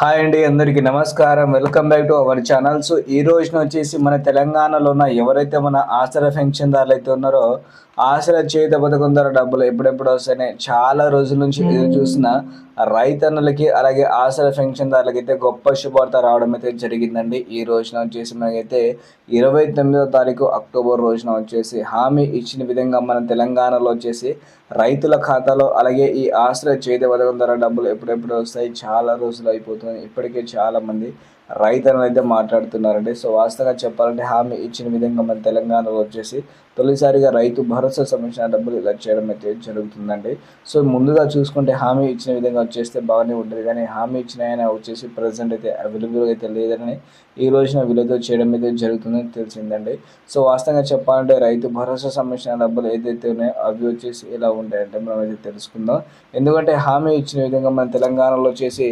Hi అండి అందరికీ నమస్కారం. Welcome back to our channel. So ఈ రోజున వచ్చేసి మన తెలంగాణలో ఉన్న ఎవరైతే మన ఆసరా పెన్షన్దారులు అయితే ఉన్నారో ఆసరా చేత పథకం ద్వారా డబ్బులు ఎప్పుడెప్పుడు వస్తాయని చాలా రోజుల నుంచి ఎదురు చూసిన రైతన్నులకి అలాగే ఆసరా పెన్షన్దారులకి అయితే గొప్ప శుభార్త రావడం అయితే జరిగిందండి. ఈ రోజున వచ్చేసి మనకైతే ఇరవై తొమ్మిదో తారీఖు అక్టోబర్ రోజున వచ్చేసి హామీ ఇచ్చిన విధంగా మన తెలంగాణలో వచ్చేసి రైతుల ఖాతాలో అలాగే ఈ ఆశ్రయ చేతి పథకం ద్వారా డబ్బులు ఎప్పుడెప్పుడు వస్తాయి చాలా రోజులు అయిపోతుంది. ఇప్పటికే చాలా మంది రైతులను అయితే మాట్లాడుతున్నారండి. సో వాస్తవంగా చెప్పాలంటే హామీ ఇచ్చిన విధంగా మన తెలంగాణలో వచ్చేసి తొలిసారిగా రైతు భరోసా సంబంధించిన డబ్బులు ఇలా చేయడం అయితే జరుగుతుందండి. సో ముందుగా చూసుకుంటే హామీ ఇచ్చిన విధంగా వచ్చేస్తే బాగానే ఉంటుంది. కానీ హామీ ఇచ్చిన ఆయన వచ్చేసి ప్రజెంట్ అయితే అవైలబుల్ అయితే లేదని ఈ రోజున వీళ్ళతో చేయడం అయితే జరుగుతుందని తెలిసిందండి. సో వాస్తవంగా చెప్పాలంటే రైతు భరోసా సంబంధించిన డబ్బులు ఏదైతే ఉన్నాయో అవి వచ్చేసి ఎలా ఉంటాయంటే మనం అయితే తెలుసుకుందాం. ఎందుకంటే హామీ ఇచ్చిన విధంగా మన తెలంగాణలో వచ్చేసి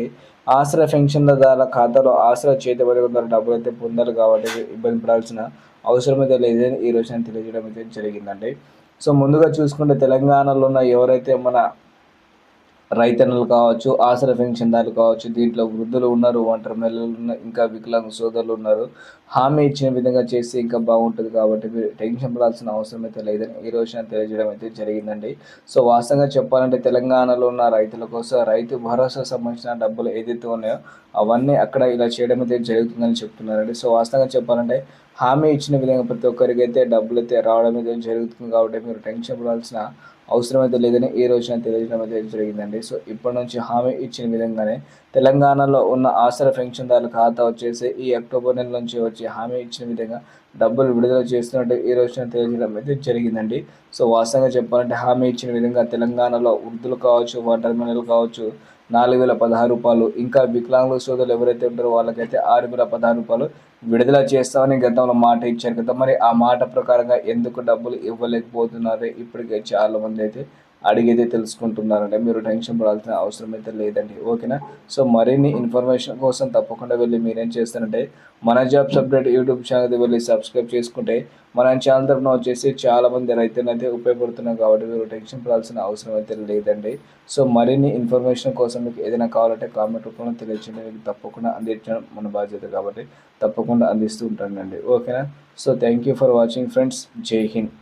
ఆసరా పెన్షన్దారుల ఖాతాలో ఆసరా చేతబడి ఉన్న డబ్బులు అయితే పొందాలి కాబట్టి ఇబ్బంది పడాల్సిన అవసరం అయితే లేదని ఈ రోజు నేను తెలియజేయడం అయితే జరిగిందండి. సో ముందుగా చూసుకుంటే తెలంగాణలో ఉన్న ఎవరైతే మన రైతన్నులు కావచ్చు ఆసర పెన్షన్దారులు కావచ్చు దీంట్లో వృద్ధులు ఉన్నారు ఒంటరి మహిళలు ఉన్నారు ఇంకా వికలాంగ సోదరులు ఉన్నారు. హామీ ఇచ్చిన విధంగా చేస్తే ఇంకా బాగుంటుంది కాబట్టి మీరు టెన్షన్ పడాల్సిన అవసరం అయితే లేదని ఈ రోజున తెలియజేయడం అయితే జరిగిందండి. సో వాస్తవంగా చెప్పాలంటే తెలంగాణలో ఉన్న రైతుల కోసం రైతు భరోసా సంబంధించిన డబ్బులు ఏదైతే ఉన్నాయో అవన్నీ అక్కడ ఇలా చేయడం అయితే జరుగుతుందని చెప్తున్నారండి. సో వాస్తవంగా చెప్పాలంటే హామీ ఇచ్చిన విధంగా ప్రతి ఒక్కరికి అయితే డబ్బులు అయితే రావడం అయితే జరుగుతుంది కాబట్టి మీరు టెన్షన్ పడాల్సిన అవసరమైతే లేదని ఈ రోజున తెలియజేయడం అయితే జరిగిందండి. సో ఇప్పటి నుంచి హామీ ఇచ్చిన విధంగానే తెలంగాణలో ఉన్న ఆసరా పెన్షన్దారుల ఖాతా వచ్చేసి ఈ అక్టోబర్ నెల నుంచి వచ్చి హామీ ఇచ్చిన విధంగా డబ్బులు విడుదల చేస్తున్నట్టు ఈ రోజున తెలియజేయడం అయితే జరిగిందండి. సో వాస్తవంగా చెప్పాలంటే హామీ ఇచ్చిన విధంగా తెలంగాణలో వృద్ధులు కావచ్చు ఒంటరి మహిళలు కావచ్చు నాలుగు వేల పదహారు రూపాయలు. ఇంకా వికలాంగుల సోదరులు ఎవరైతే ఉంటారో వాళ్ళకైతే ఆరు వేల పదహారు రూపాయలు విడుదల చేస్తామని గతంలో మాట ఇచ్చారు కదా. మరి ఆ మాట ప్రకారంగా ఎందుకు డబ్బులు ఇవ్వలేకపోతున్నారో? ఇప్పటికే చాలా మంది అయితే అడిగితే తెలుసుకుంటున్నారంటే మీరు టెన్షన్ పడాల్సిన అవసరం అయితే లేదండి ఓకేనా? సో మరిన్ని ఇన్ఫర్మేషన్ కోసం తప్పకుండా వెళ్ళి మీరేం చేస్తారంటే మన జాబ్ సబ్జెక్ట్ యూట్యూబ్ ఛానల్ వెళ్ళి సబ్స్క్రైబ్ చేసుకుంటే మన ఛానల్ తరఫున వచ్చేసి చాలా మంది ఉపయోగపడుతున్నాం కాబట్టి మీరు టెన్షన్ పడాల్సిన అవసరం అయితే లేదండి. సో మరిన్ని ఇన్ఫర్మేషన్ కోసం మీకు ఏదైనా కావాలంటే కామెంట్ రూపంలో తెలియచేయండి. మీకు తప్పకుండా అందించడం మన బాధ్యత కాబట్టి తప్పకుండా అందిస్తూ ఉంటానండి ఓకేనా? So thank you for watching friends. జై హింద్.